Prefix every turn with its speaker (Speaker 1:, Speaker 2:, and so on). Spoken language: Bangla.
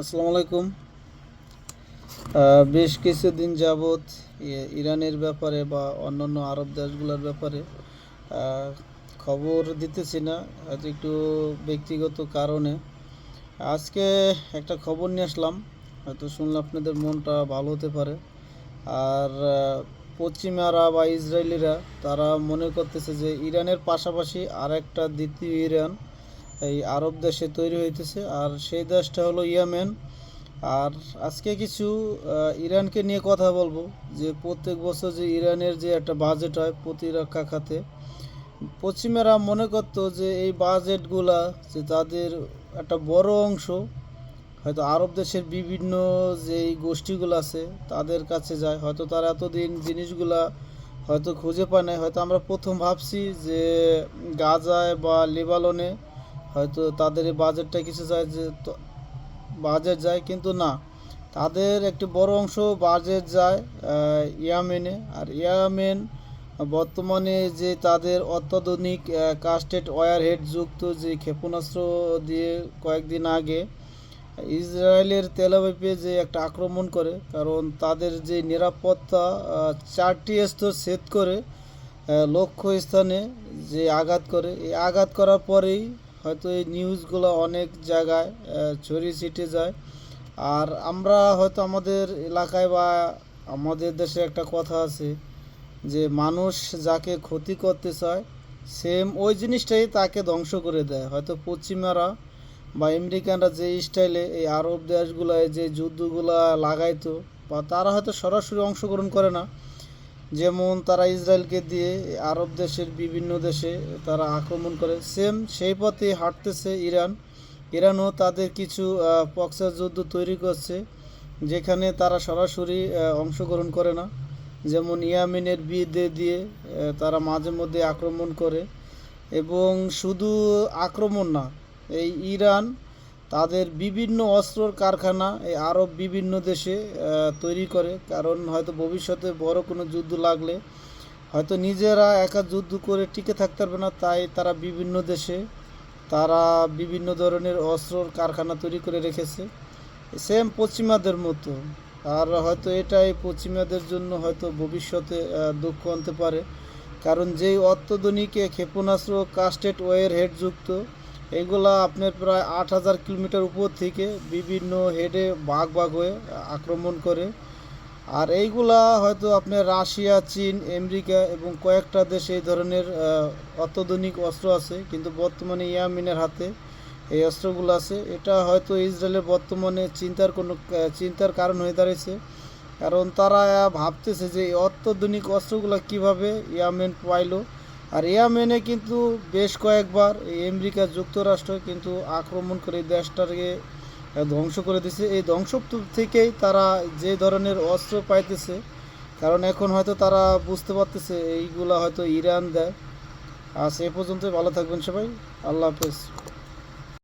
Speaker 1: আসসালামু আলাইকুম। বেশ কিছুদিন যাবৎ ইরানের ব্যাপারে বা অন্যান্য আরব দেশগুলোর ব্যাপারে খবর দিতেছি না, হয়তো একটু ব্যক্তিগত কারণে। আজকে একটা খবর নিয়ে আসলাম, হয়তো শুনলে আপনাদের মনটা ভালো হতে পারে। আর পশ্চিমারা বা ইসরায়েলিরা, তারা মনে করতেছে যে ইরানের পাশাপাশি আর একটা দ্বিতীয় ইরান এই আরব দেশে তৈরি হইতেছে। আর সেই দেশটা হলো ইয়ামেন। আর আজকে কিছু ইরানকে নিয়ে কথা বলব। যে প্রত্যেক বছর যে ইরানের যে একটা বাজেট হয় প্রতিরক্ষা খাতে, পশ্চিমেরা মনে করতো যে এই বাজেটগুলা যে তাদের একটা বড় অংশ, হয়তো আরব দেশের বিভিন্ন যেই গোষ্ঠীগুলো আছে তাদের কাছে যায়। হয়তো তারা এতদিন জিনিসগুলা হয়তো খুঁজে পায় না হয়তো আমরা প্রথম ভাবছি যে গাজায় বা লেবাননে হয়তো তাদের এই বাজেটটা কিছু যায় যে বাজেট যায় কিন্তু না। তাদের একটি বড় অংশ বাজেট যায় ইয়ামেনে। আর ইয়ামেন বর্তমানে যে তাদের অত্যাধুনিক কাস্টেড ওয়ারহেড যুক্ত যে ক্ষেপণাস্ত্র দিয়ে কয়েকদিন আগে ইসরায়েলের তেলাবিপে যে একটা আক্রমণ করে, কারণ তাদের যে নিরাপত্তা চারটি স্তর সেট করে লক্ষ্য স্থানে যে আঘাত করে, এই আঘাত করার পরেই হয়তো এই নিউজগুলো অনেক জায়গায় ছড়িয়ে ছিটে যায়। আর আমরা হয়তো আমাদের এলাকায় বা আমাদের দেশে একটা কথা আছে যে, মানুষ যাকে ক্ষতি করতে চায় সেম ওই জিনিসটাই তাকে ধ্বংস করে দেয়। হয়তো পশ্চিমারা বা আমেরিকানরা যে স্টাইলে এই আরব দেশগুলায় যে যুদ্ধগুলা লাগাইতো, বা তারা হয়তো সরাসরি অংশগ্রহণ করে না। যেমন তারা ইসরায়েলকে দিয়ে আরব দেশের বিভিন্ন দেশে তারা আক্রমণ করে। সেম সেই পথে হাঁটতেছে ইরান। ইরানও তাদের কিছু পক্সার যুদ্ধ তৈরি করছে, যেখানে তারা সরাসরি অংশগ্রহণ করে না। যেমন ইয়ামিনের বিয়ে দিয়ে তারা মাঝে মধ্যে আক্রমণ করে। এবং শুধু আক্রমণ না, এই ইরান তাদের বিভিন্ন অস্ত্রর কারখানা এই আরব বিভিন্ন দেশে তৈরি করে। কারণ হয়তো ভবিষ্যতে বড় কোনো যুদ্ধ লাগলে হয়তো নিজেরা একা যুদ্ধ করে টিকে থাকতে পারবে না। তাই তারা বিভিন্ন দেশে তারা বিভিন্ন ধরনের অস্ত্রর কারখানা তৈরি করে রেখেছে। সেম পশ্চিমাদের মতো। আর হয়তো এটাই পশ্চিমাদের জন্য হয়তো ভবিষ্যতে দুঃখ আনতে পারে। কারণ যেই অত্যাধুনিক ক্ষেপণাস্ত্র, কাস্টেড ওয়ের হেড যুক্ত এগুলা আপনার প্রায় আট হাজার কিলোমিটার উপর থেকে বিভিন্ন হেডে বাঘ বাঘ হয়ে আক্রমণ করে। আর এইগুলা হয়তো আপনার রাশিয়া, চীন, আমেরিকা এবং কয়েকটা দেশে এই ধরনের অত্যাধুনিক অস্ত্র আছে। কিন্তু বর্তমানে ইয়ামিনের হাতে এই অস্ত্রগুলো আছে। এটা হয়তো ইসরায়েলের বর্তমানে চিন্তার কোনো চিন্তার কারণ হয়ে দাঁড়িয়েছে। কারণ তারা ভাবতেছে যে এই অত্যাধুনিক অস্ত্রগুলো কীভাবে ইয়ামেন পাইলো। আর ইয়ামেনে কিন্তু বেশ কয়েকবার এই আমেরিকা যুক্তরাষ্ট্র কিন্তু আক্রমণ করে দেশটাকে ধ্বংস করে দিছে। এই ধ্বংস থেকেই তারা যে ধরনের অস্ত্র পাইতেছে, কারণ এখন হয়তো তারা বুঝতে পারতেছে, এইগুলা হয়তো ইরান দেয়। আর সে পর্যন্তই ভালো থাকবেন সবাই। আল্লাহ হাফেজ।